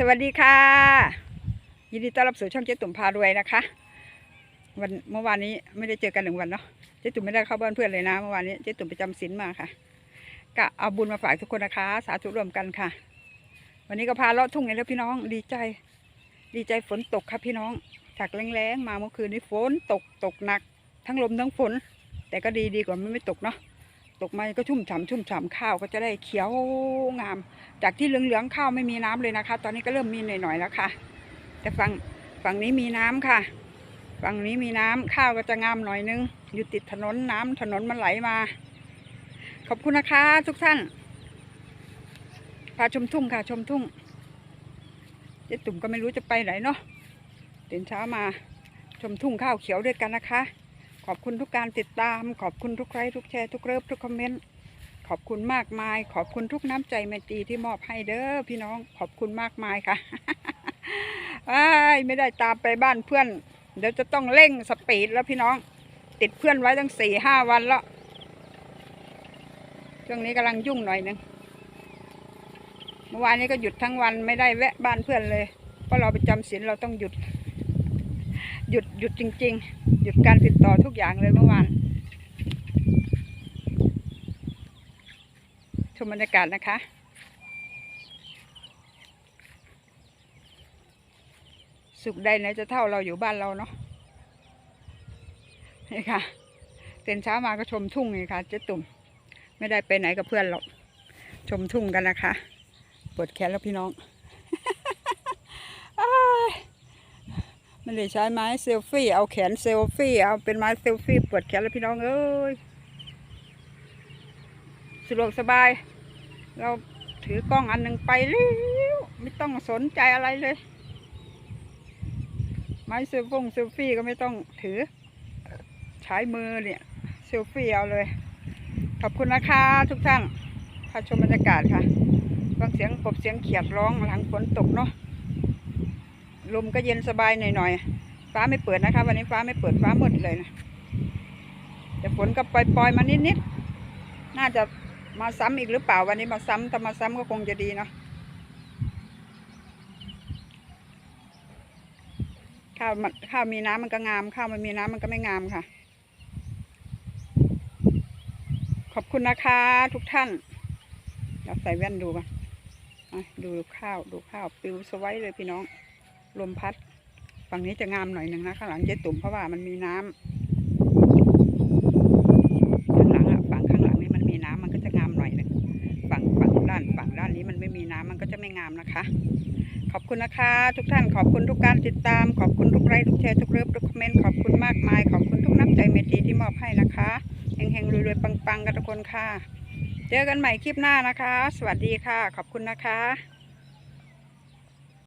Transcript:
สวัสดีค่ะ ยินดีต้อนรับสู่ช่องเจ๊ตุ่มพารวยนะคะ วันเมื่อวานนี้ไม่ได้เจอกันหนึ่งวันเนาะเจ๊ตุ่มไม่ได้เข้าบ้านเพื่อนเลยนะเมื่อวานนี้เจ๊ตุ่มไปจำศีลมาค่ะก็เอาบุญมาฝากทุกคนนะคะ สาธุร่วมกันค่ะ วันนี้ก็พาเลาะทุ่งเลยแล้วพี่น้องดีใจ ดีใจฝนตกครับพี่น้องจากแรงๆมาเมื่อคืนนี้ฝนตกตกหนัก ทั้งลมทั้งฝน แต่ก็ดีดีกว่ามันไม่ตกเนาะ ตกมาก็ชุ่มฉ่ำชุ่มฉ่ำข้าวก็จะได้เขียวงาม จากที่เหลืองๆข้าวไม่มีน้ำเลยนะคะ ตอนนี้ก็เริ่มมีหน่อยๆแล้วค่ะ แต่ฝั่งฝั่งนี้มีน้ำค่ะ ฝั่งนี้มีน้ำข้าวก็จะงามหน่อยนึง อยู่ติดถนนน้ำถนนมันไหลมา ขอบคุณนะคะทุกท่านพาชมทุ่งค่ะชมทุ่งเจ๊ตุ่มก็ไม่รู้จะไปไหนเนาะตื่นเช้ามาชมทุ่งข้าวเขียวด้วยกันนะคะ ขอบคุณทุกการติดตาม ขอบคุณทุกไลค์ทุกแชร์ทุกเลิฟทุกคอมเมนต์ขอบคุณมากมาย ขอบคุณทุกน้ำใจแมตีที่มอบให้เด้อพี่น้องขอบคุณมากมายค่ะไม่ได้ตามไปบ้านเพื่อน เดี๋ยวจะต้องเร่งสปีดแล้วพี่น้อง ติดเพื่อนไว้ตั้งสี่ห้าวันแล้วช่วงนี้กำลังยุ่งหน่อยหนึงเมื่อวานนี้ก็หยุดทั้งวันไม่ได้แวะบ้านเพื่อนเลยเพราะเราไปจำศีลเราต้องหยุด หยุดหยุดจริง ๆ หยุดการติดต่อทุกอย่างเลยเมื่อวานชมบรรยากาศนะคะ สุขใดไหนจะเท่าเราอยู่บ้านเราเนาะนี่ค่ะตื่นเช้ามาก็ชมทุ่งนี่ค่ะเจ๊ตุ่ม ไม่ได้ไปไหนกับเพื่อนหรอก ชมทุ่งกันนะคะปวดแขนแล้วพี่น้อง อ้าย ไม่ได้ใช้ไม้เซลฟี่ เอาแขนเซลฟี่ เอาเป็นไม้เซลฟี่ปวดแขนแล้วพี่น้องเอ้ยสะดวกสบาย เราถือกล้องอันหนึ่งไปเร็วไม่ต้องสนใจอะไรเลย ไม้เซลฟงเซลฟี่ก็ไม่ต้องถือ ใช้มือเนี่ยเซลฟี่เอาเลย ขอบคุณนะคะทุกท่านพาชมบรรยากาศค่ะฟังเสียงกบเสียงเขียดร้องหลังฝนตกเนาะ ลมก็เย็นสบายหน่อยๆ ฟ้าไม่เปิดนะคะ วันนี้ฟ้าไม่เปิดฟ้ามืดเลยนะแต่ฝนก็ปล่อยๆมานิดๆ น่าจะมาซ้ำอีกหรือเปล่าวันนี้มาซ้ำถ้ามาซ้ำก็คงจะดีเนาะข้าวมันข้าวมีน้ำมันก็งาม ข้าวมันมีน้ำมันก็ไม่งามค่ะ ขอบคุณนะคะทุกท่านเราใส่แว่นดูกันอะดูข้าวดูข้าวปิวสไว้เลยพี่น้อง ลมพัด ฝั่งนี้จะงามหน่อยหนึ่งนะข้างหลังเจ๊ตุ่มเพราะว่ามันมีน้ำข้างหลังอะฝั่งข้างหลังนี่มันมีน้ำมันก็จะงามหน่อยหนึ่งฝั่งฝั่งด้านฝั่งด้านนี้มันไม่มีน้ำมันก็จะไม่งามนะคะ ขอบคุณนะคะ ทุกท่านขอบคุณทุกการติดตาม ขอบคุณทุกไลค์ทุกแชร์ทุกเลิฟทุกคอมเมนต์ขอบคุณมากมาย ขอบคุณทุกน้ำใจเมตรีที่มอบให้นะคะเฮงๆรวยๆปังๆกันทุกคนค่ะ เจอกันใหม่คลิปหน้านะคะ สวัสดีค่ะ ขอบคุณนะคะ